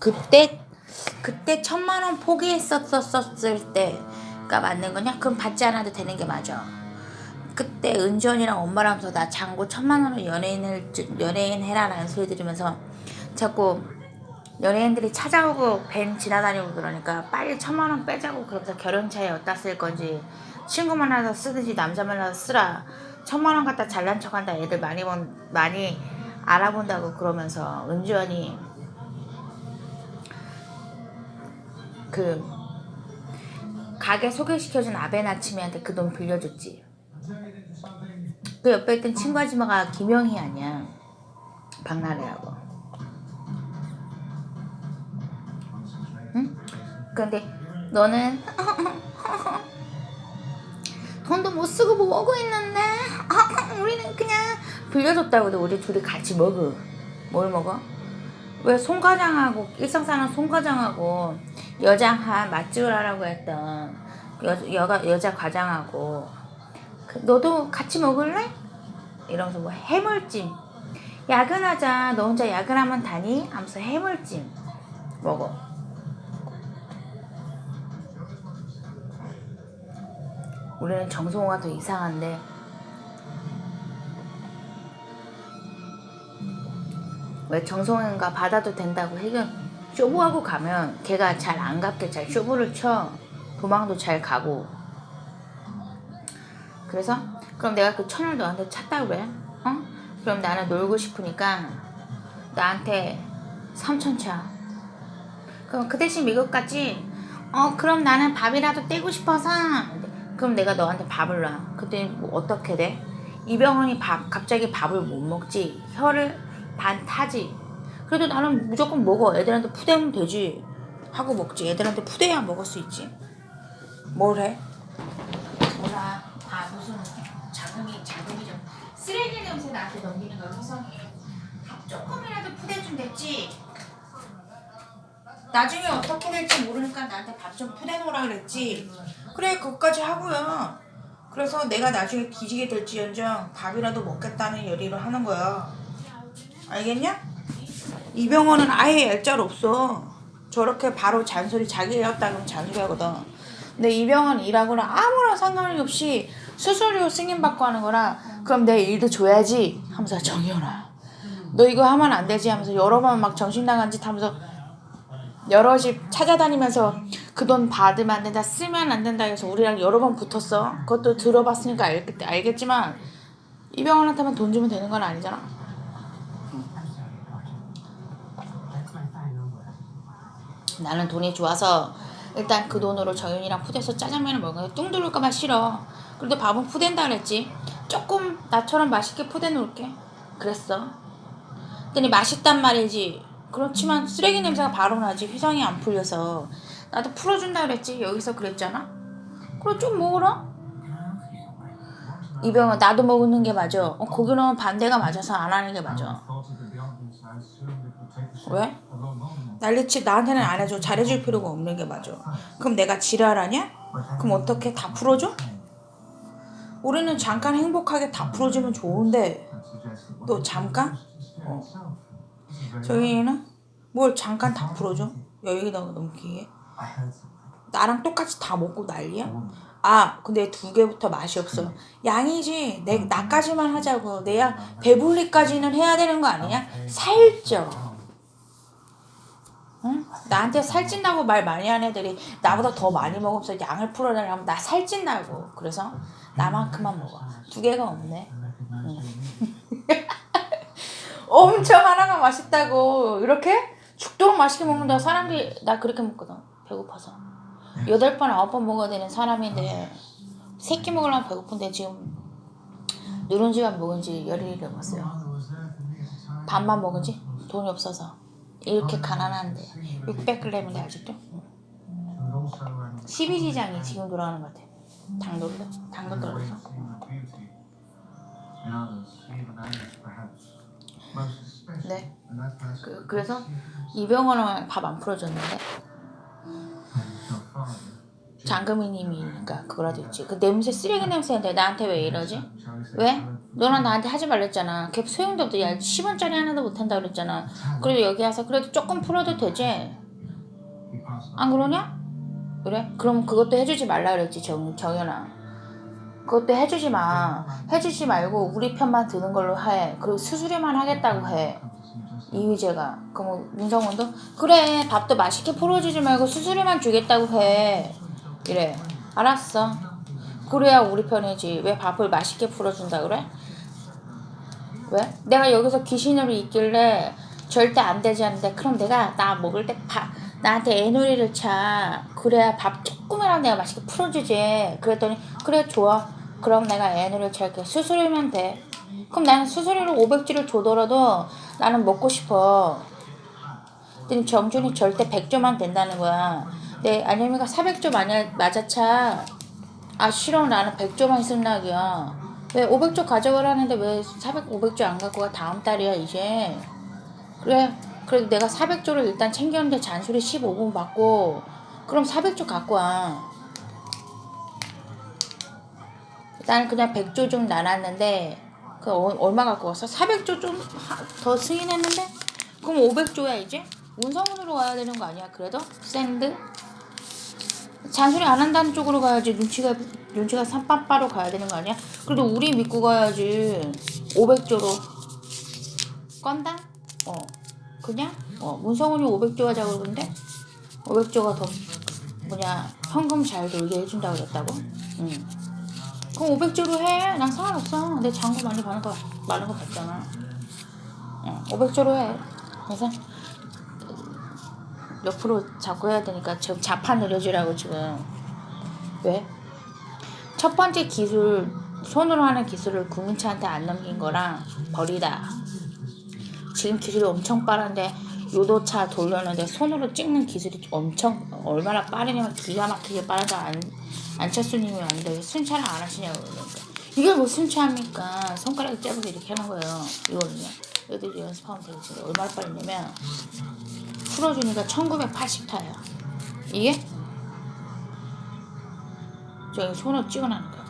그때 그때 천만 원 포기했었었을 때가 맞는 거냐? 그럼 받지 않아도 되는 게 맞아. 그때 은지원이랑 엄마랑서 나 장고 천만 원을 연예인을 연예인 해라라는 소리 들으면서 자꾸 연예인들이 찾아오고 밴 지나다니고 그러니까 빨리 천만 원 빼자고 그러면서 결혼차에 어디다 쓸 건지 친구 만나서 쓰든지 남자 만나서 쓰라 천만 원 갖다 잘난 척한다 애들 많이 본 많이 알아본다고 그러면서 은지원이 그 가게 소개시켜준 아베나치미한테 그 돈 빌려줬지. 그 옆에 있던 친구 아줌마가 김영희 아니야. 박나래하고. 응? 근데 너는 돈도 못 쓰고 뭐 먹고 있는데 우리는 그냥 빌려줬다고 도 우리 둘이 같이 먹어. 뭘 먹어? 왜 송과장하고 일상사는 송과장하고 여장 한 맛집을 하라고 했던 여, 여가, 여자 과장하고 그, 너도 같이 먹을래? 이러면서 뭐 해물찜 야근하자 너 혼자 야근하면 다니? 하면서 해물찜 먹어 우리는 정성호가 더 이상한데 왜 정성호가 받아도 된다고 해결. 쇼부하고 가면 걔가 잘 안 갚게 잘 쇼부를 쳐. 도망도 잘 가고. 그래서 그럼 내가 그 천을 너한테 찼다 그래? 어? 그럼 나는 놀고 싶으니까 나한테 삼천 차. 그럼 그 대신 미국 갔지? 어 그럼 나는 밥이라도 떼고 싶어서. 그럼 내가 너한테 밥을 놔. 그때 뭐 어떻게 돼? 이병헌이 밥 갑자기 밥을 못 먹지? 혀를 반 타지 그래도 나는 무조건 먹어. 애들한테 푸대면 되지. 하고 먹지. 애들한테 푸대야 먹을 수 있지. 뭘 해? 몰라. 아 무슨 자금이 자금이 좀 쓰레기 냄새 나한테 넘기는 거 혜성이. 밥 조금이라도 푸대 좀 됐지. 나중에 어떻게 될지 모르니까 나한테 밥 좀 푸대 놓으라 그랬지. 그래 그것까지 하고요. 그래서 내가 나중에 뒤지게 될지언정 밥이라도 먹겠다는 열의로 하는 거야. 알겠냐? 이병헌은 아예 얄짤 없어. 저렇게 바로 잔소리 자기 해왔다 그러면 잔소리 하거든. 근데 이병헌 일하고는 아무런 상관이 없이 수수료 승인받고 하는 거라 그럼 내 일도 줘야지 하면서 정연아 너 이거 하면 안 되지 하면서 여러 번 막 정신 나간 짓 하면서 여러 집 찾아다니면서 그 돈 받으면 안 된다 쓰면 안 된다 해서 우리랑 여러 번 붙었어 그것도 들어봤으니까 알겠, 알겠지만 이병헌한테만 돈 주면 되는 건 아니잖아 나는 돈이 좋아서 일단 그 돈으로 정윤이랑 푸대서 짜장면을 먹어요. 뚱 들을까봐 싫어. 그래도 밥은 푸댄다 그랬지. 조금 나처럼 맛있게 푸대 놓을게. 그랬어. 그랬더니 맛있단 말이지. 그렇지만 쓰레기 냄새가 바로 나지. 휘성이 안 풀려서. 나도 풀어준다 그랬지. 여기서 그랬잖아. 그래 좀 먹어라. 이병헌 나도 먹는 게 맞아. 어, 거기는 반대가 맞아서 안 하는 게 맞아. 왜? 난리치 나한테는 안 해줘 잘해줄 필요가 없는 게 맞아 그럼 내가 지랄하냐? 그럼 어떻게 다 풀어줘? 우리는 잠깐 행복하게 다 풀어주면 좋은데 너 잠깐? 어. 저희는 뭘 잠깐 다 풀어줘? 여유가 넘기게 나랑 똑같이 다 먹고 난리야? 아 근데 두 개부터 맛이 없어. 양이지 내 나까지만 하자고. 내야 배불리까지는 해야 되는 거 아니냐? 살쪄. 응? 나한테 살찐다고 말 많이 하는 애들이 나보다 더 많이 먹으면서 양을 풀어내려면 나 살찐다고. 그래서 나만큼만 먹어. 두 개가 없네. 응. 엄청 하나가 맛있다고. 이렇게 죽도록 맛있게 먹는다 사람들이 나 그렇게 먹거든. 배고파서 여덟 번 아홉 번 먹어야 되는 사람인데 세 끼 먹으려면 배고픈데 지금 누룽지만 먹은 지 열일이 넘었어요. 반만 먹은 지? 돈이 없어서. 이렇게 가난한데. 600g인데 아직도? 12지장이 지금 돌아가는 것 같아. 당도도 당도 떨어져 네. 그, 그래서 이병헌은 밥 안 풀어줬는데 장금이님이니까 그거라도 있지 그 냄새 쓰레기 냄새인데 나한테 왜 이러지? 왜? 너랑 나한테 하지 말랬잖아. 걔 소용도 없다. 야 10원짜리 하나도 못한다 그랬잖아. 그래도 여기 와서 그래도 조금 풀어도 되지. 안 그러냐? 그래? 그럼 그것도 해주지 말라 그랬지 정, 정연아. 그것도 해주지 마. 해주지 말고 우리 편만 드는 걸로 해. 그리고 수수료만 하겠다고 해. 이휘재가. 그럼 문성원도 그래 밥도 맛있게 풀어주지 말고 수수료만 주겠다고 해. 이래. 알았어. 그래야 우리 편이지. 왜 밥을 맛있게 풀어준다 그래? 왜? 내가 여기서 귀신으로 있길래 절대 안 되지 않는데 그럼 내가 나 먹을 때 밥 나한테 애놀이를 차 그래야 밥 조금이라도 내가 맛있게 풀어주지 그랬더니 그래 좋아 그럼 내가 애놀이를 찰게 수수료면 돼. 그럼 나는 수수료로 500주를 줘더라도 나는 먹고 싶어. 그랬더니 정준이 절대 100조만 된다는 거야. 내 안녕이가 400조 만약 맞아차. 아 싫어. 나는 100조만 쓴다기야. 왜 500조 가져가라는데 왜 400, 500조 안 갖고 가? 다음 달이야 이제. 그래. 그래도 내가 400조를 일단 챙겼는데 잔소리 15분 받고. 그럼 400조 갖고 와 나는 그냥 100조 좀 나눴는데 그 어- 얼마 갖고 왔어? 400조 좀 더 승인했는데 그럼 500조야 이제? 운성으로 가야 되는 거 아니야 그래도? 샌드? 잔소리 안 한다는 쪽으로 가야지 눈치가 눈치가 산빠빠로 가야 되는 거 아니야? 그래도 우리 믿고 가야지 500조로 건당? 어 그냥? 어 문성훈이 500조 하자고 그러는데 500조가 더 뭐냐 현금 잘 돌게 해준다고 그랬다고? 응 그럼 500조로 해. 난 상관없어. 내 장고 많이 가는 거 많은 거 봤잖아. 응, 500조로 해. 그래서 옆으로 자꾸 해야 되니까 지금 자판 늘려주라고 지금 왜? 첫 번째 기술 손으로 하는 기술을 구민차한테 안 넘긴 거랑 버리다 지금 기술이 엄청 빠른데 요도차 돌렸는데 손으로 찍는 기술이 엄청 얼마나 빠르냐면 기가 막히게 빠르다 안, 안철수님이 왔는데 왜 순찰을 안 하시냐고 그러니까 이게 뭐 순찰합니까 손가락에 째고 이렇게 하는 거예요 이거는요 애들이 연습하면 되겠지 얼마나 빠르냐면 풀어주니까 1980타야. 이게? 저기 손으로 찍어놔는 거야.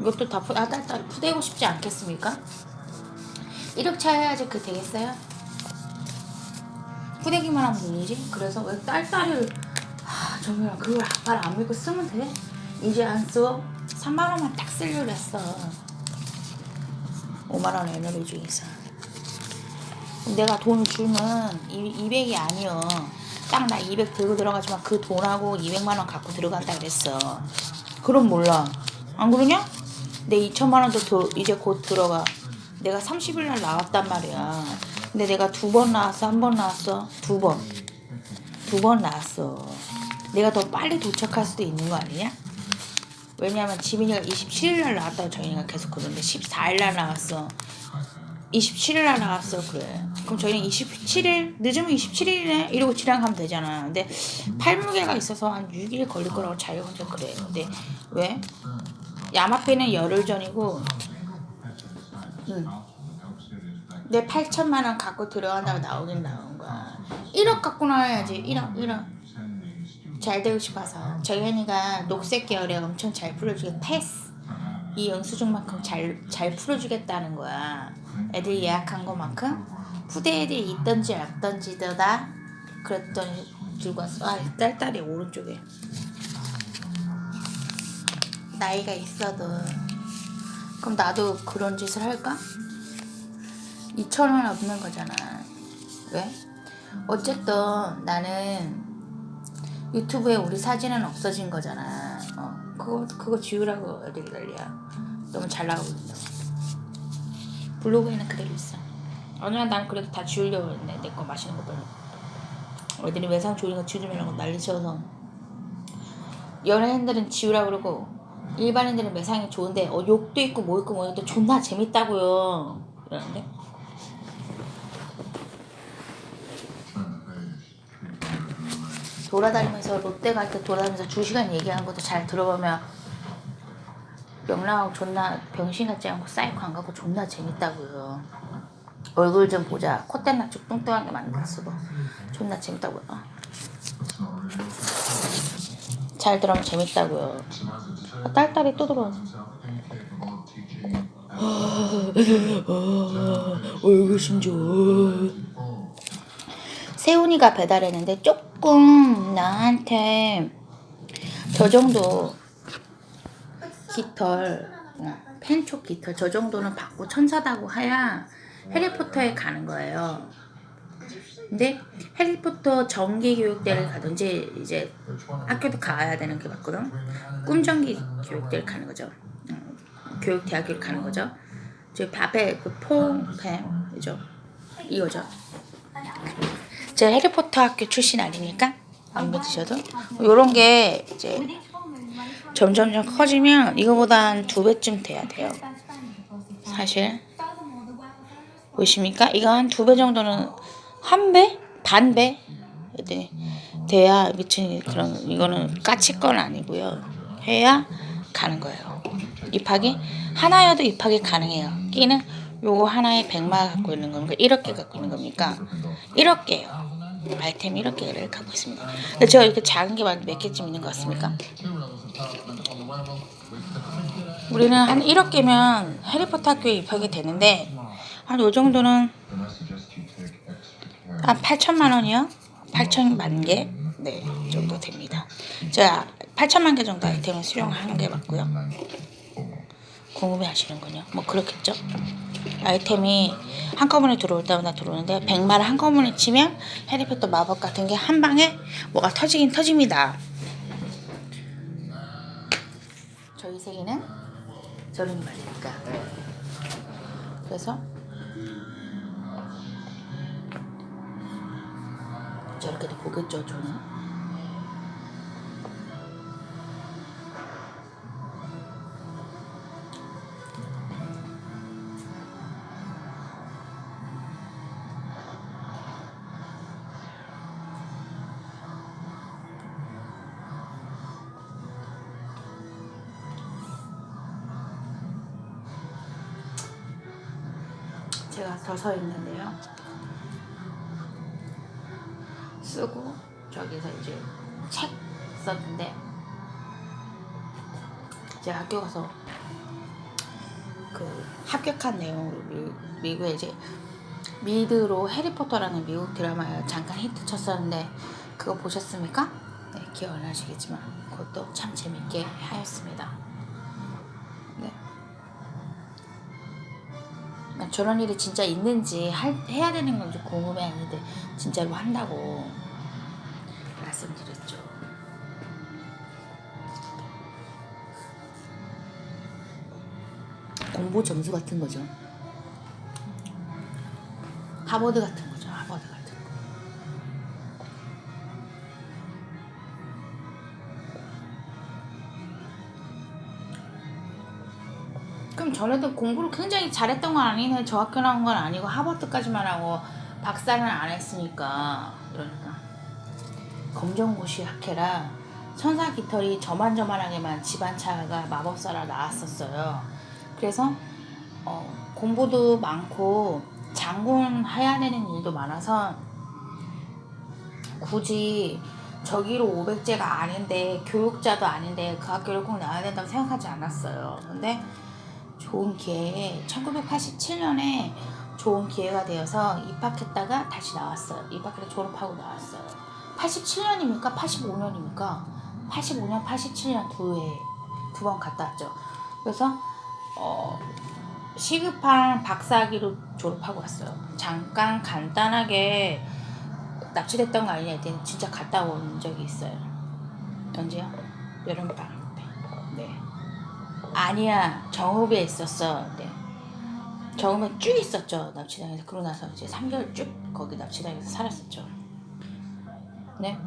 이것도 다 푸, 아, 딸딸 푸대고 싶지 않겠습니까? 1억 해야지 그 되겠어요? 푸대기만 하면 되지? 그래서 왜 딸딸을, 하, 정말 그걸 아빠를 안 믿고 쓰면 돼? 이제 안 써? 3만원만 딱 쓰려고 했어. 5만원 에너지 중에서. 내가 돈 주면 200이 아니여. 딱 나 200 들고 들어가지만 그 돈하고 200만 원 갖고 들어간다 그랬어. 그럼 몰라. 안 그러냐? 내 2천만 원도 도, 이제 곧 들어가. 내가 30일 날 나왔단 말이야. 근데 내가 두 번 나왔어, 한 번 나왔어? 두 번. 두 번 나왔어. 내가 더 빨리 도착할 수도 있는 거 아니냐? 왜냐면 지민이가 27일 날 나왔다고 저희가 계속 그러는데 14일 날 나왔어. 27일 날 나왔어 그래 그럼 저희는 27일 늦으면 27일이네 이러고 지나가면 되잖아 근데 팔무게가 있어서 한 6일 걸릴 거라고 자기가 혼자 그래 근데 왜? 야마페는 열흘 전이고 응. 내 8천만 원 갖고 들어간다고 나오긴 나온 거야 1억 갖고 나와야지 1억 1억 잘 되고 싶어서 정현이가 녹색 계열에 엄청 잘 풀어주게 패스 이 영수증만큼 잘, 잘 풀어주겠다는 거야. 애들 예약한 것만큼 푸대 애들이 있던지 없던지더다. 그랬더니 들고 왔어. 아, 딸딸이 오른쪽에. 나이가 있어도. 그럼 나도 그런 짓을 할까? 2천 원 없는 거잖아. 왜? 어쨌든 나는 유튜브에 우리 사진은 없어진 거잖아. 어, 그거 그거 지우라고 애들이 난리야. 너무 잘 나가고 있다고. 블로그에는 그대로 있어. 어느 날난 그래도 다 지우려고 했는데 내 거 맛있는 거 빼고. 애들이 외상 거 지우지 말라고 난리 쳐서 연예인들은 지우라 그러고 일반인들은 매상이 좋은데 어, 욕도 있고 뭐 있고 뭐 있고 존나 재밌다고요. 그러는데 돌아다니면서 롯데 갈 때 돌아다니면서 두 시간 얘기하는 것도 잘 들어보면 명랑하고 존나 병신 같지 않고 사이코 안 가고 존나 재밌다고요. 얼굴 좀 보자. 콧대 낙쭉 뚱뚱하게 만들었어도 존나 재밌다고요. 잘 들으면 재밌다고요. 아, 딸딸이 또 들어오네. 얼굴 심줘. 세훈이가 배달했는데 조금 나한테 저 정도 깃털, 어, 펜촉 깃털 저 정도는 받고 천사다고 해야 해리포터에 가는 거예요. 근데 해리포터 정기 교육대를 가든지 이제 학교도 가야 되는 게 맞거든. 꿈정기 교육대를 가는 거죠. 음, 교육 대학교를 가는 거죠. 저 밥에 그 폼팸이죠. 이거죠. 제가 해리포터 학교 출신 아니니까 안 믿으셔도 요런 게 이제 점점점 커지면 이거보다 한 두 배쯤 돼야 돼요. 사실 보이십니까? 이거 한 두 배 정도는 한 배? 반 배? 네. 돼야 미친 그런 이거는 까칠 건 아니고요. 해야 가는 거예요. 입학이 하나여도 입학이 가능해요. 끼는 요거 하나에 100마 갖고 있는 겁니까? 1억 갖고 있는 겁니까? 1억 개요. 아이템 1억 개를 갖고 있습니다. 근데 제가 이렇게 작은 게 몇 개쯤 있는 것 같습니까? 우리는 한 1억 개면 해리포터 학교에 입학이 되는데 한 요 정도는 한 8천만 원이요? 8천만 개? 네, 이 정도 됩니다. 제가 8천만 개 정도 아이템을 수령하는 게 맞고요. 궁금해 하시는군요. 뭐 그렇겠죠? 아이템이 한꺼번에 들어올 때마다 들어오는데 100마를 한꺼번에 치면 해리포터 마법 같은 게 한 방에 뭐가 터지긴 터집니다. 저희 세계는 저런 말이니까. 그래서 저렇게도 보겠죠, 저는. 제가 서서 있는데요. 쓰고 저기서 이제 책 썼는데 제가 학교 가서 그 합격한 내용으로 미, 미국에 이제 미드로 해리포터라는 미국 드라마에 잠깐 히트 쳤었는데 그거 보셨습니까? 네, 기억 안 나시겠지만 그것도 참 재밌게 하였습니다. 저런 일이 진짜 있는지 할, 해야 되는 건지 궁금해 하는데 진짜로 한다고 말씀드렸죠. 공부 점수 같은 거죠. 하버드 같은 거 전에도 공부를 굉장히 잘했던 건. 저 학교 나온 건 아니고 하버드까지만 하고 박사는 안 했으니까 그러니까 검정고시 학회라 천사 깃털이 저만저만하게만 집안차가 마법사라 나왔었어요. 그래서 어, 공부도 많고 장군 해야 되는 일도 많아서 굳이 저기로 500제가 아닌데 교육자도 아닌데 그 학교를 꼭 나와야 된다고 생각하지 않았어요. 근데 좋은 기회에 1987년에 좋은 기회가 되어서 입학했다가 다시 나왔어요. 입학해서 졸업하고 나왔어요. 87년입니까? 85년입니까? 85년, 87년 두 해, 두 번 갔다 왔죠. 그래서 어, 시급한 박사학위로 졸업하고 왔어요. 잠깐 간단하게 납치됐던 거 아니냐 했더니 진짜 갔다 온 적이 있어요. 언제요? 네. 아니야 정읍에 있었어. 네. 정읍에 쭉 있었죠 납치당해서 그러고 나서 이제 3개월 쭉 거기 납치당해서 살았었죠. 네.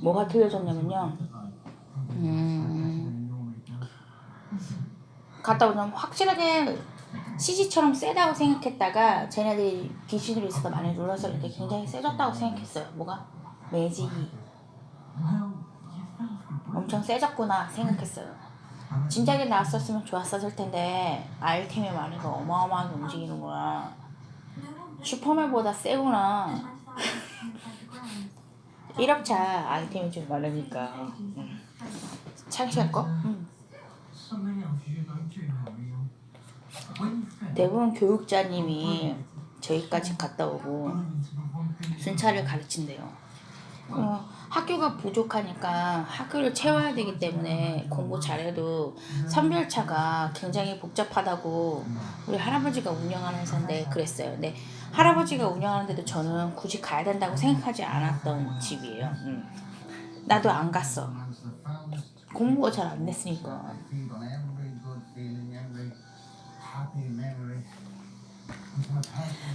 뭐가 틀려졌냐면요. 음, 갔다 오면 확실하게 CG처럼 세다고 생각했다가 쟤네들이 귀신으로 있어서 많이 눌러서 굉장히 세졌다고 생각했어요. 뭐가? 매직이. 엄청 세졌구나 생각했어요. 진작에 나왔었으면 좋았었을 텐데 아이템이 많으니까 어마어마하게 움직이는구나. 슈퍼맨보다 세구나. 1억차 아이템이 좀 많으니까. 음. 창시할 거? 음. 대부분 교육자님이 저희까지 갔다 오고 순찰을 가르친대요. 어, 학교가 부족하니까 학교를 채워야 되기 때문에 공부 잘해도 선별차가 굉장히 복잡하다고 우리 할아버지가 운영하는 회사인데 그랬어요. 근데 할아버지가 운영하는데도 저는 굳이 가야 된다고 생각하지 않았던 집이에요. 음. 나도 안 갔어. 공부가 잘 안 됐으니까.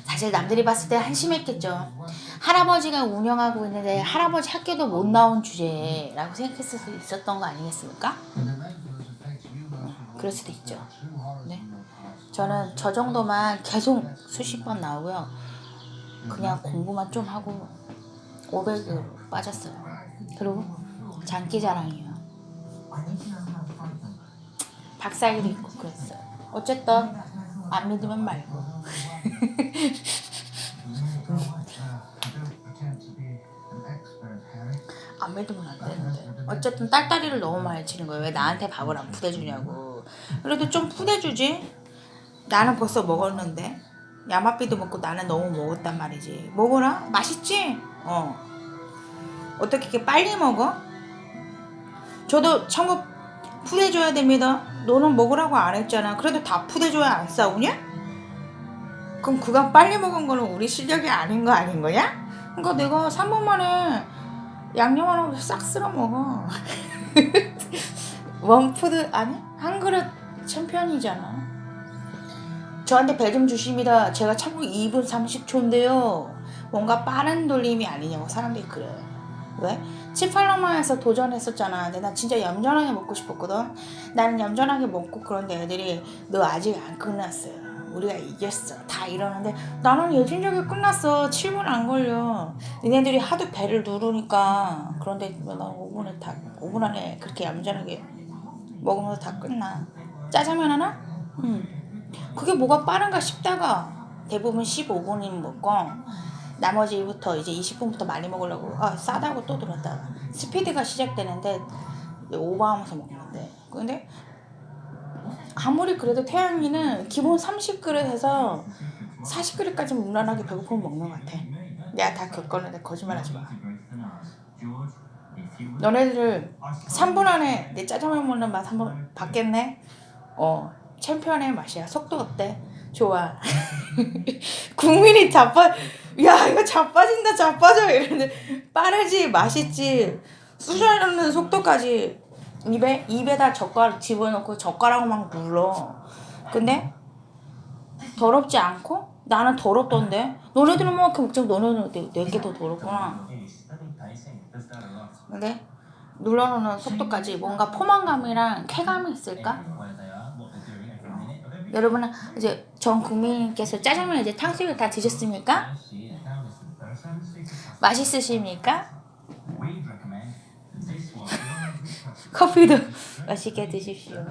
사실 남들이 봤을 때 한심했겠죠. 할아버지가 운영하고 있는데 할아버지 학교도 못 나온 주제라고 생각했을 수 있었던 거 아니겠습니까? all. 그럴 수도 있죠. 네. 저는 저 정도만 계속 수십 번 나오고요. 그냥 공부만 좀 하고 500으로 빠졌어요. 그리고 장기자랑이에요. 박사기도 있고 그랬어요. 어쨌든 안 믿으면 말고. 안 믿으면 안 되는데. 어쨌든 딸딸이를 너무 많이 치는 거예요. 왜 나한테 밥을 안 푸대주냐고. 그래도 좀 푸대주지. 나는 벌써 먹었는데. 야마삐도 먹고 나는 너무 먹었단 말이지. 먹어라. 맛있지? 어. 어떻게 이렇게 빨리 먹어? 저도 참고 푸대줘야 됩니다. 너는 먹으라고 안 했잖아. 그래도 다 푸대줘야 안 싸우냐? 그럼 그간 빨리 먹은 거는 우리 실력이 아닌 거 아닌 거야? 그러니까 내가 3분 만에 양념 안 하고 싹 쓸어 먹어. 원푸드 아니 한 그릇 챔피언이잖아. 저한테 배 좀 주십니다. 제가 참고 2분 30초인데요. 뭔가 빠른 돌림이 아니냐고 사람들이 그래. 왜? 치팔로마에서 도전했었잖아. 근데 나 진짜 얌전하게 먹고 싶었거든. 나는 얌전하게 먹고 그런데 애들이 너 아직 안 끝났어요. 우리가 이겼어. 다 이러는데 나는 예진력이 끝났어. 7분 안 걸려. 니네들이 하도 배를 누르니까 그런데 난 5분에 다 5분 안에 그렇게 얌전하게 먹으면서 다 끝나. 짜장면 하나? 응. 그게 뭐가 빠른가 싶다가 대부분 15분이 먹고 나머지부터 이제 20분부터 많이 먹으려고 아 싸다고 또 들었다가 스피드가 시작되는데 오버하면서 먹는데 근데 아무리 그래도 태양이는 기본 30그릇에서 40그릇까지 무난하게 배고프면 먹는 것 같아. 내가 다 겪었는데 거짓말하지 마. 너네들 3분 안에 내 짜장면 먹는 맛 한번 봤겠네? 어 챔피언의 맛이야. 속도 어때? 좋아. 국민이 자빠 야 이거 자빠진다 자빠져. 이러는데 빠르지 맛있지. 쑤셔넣는 속도까지 입에 입에다 젓가락 집어넣고 젓가락으로 막 눌러 근데 더럽지 않고 나는 더럽던데 너네들은 뭐 이렇게 먹지 너네는 내게 더 더럽구나 근데 눌러놓는 속도까지 뭔가 포만감이랑 쾌감이 있을까? 여러분은 이제 전 국민께서 짜장면 이제 탕수육 다 드셨습니까? 맛있으십니까? 커피도 맛있게 드십시오.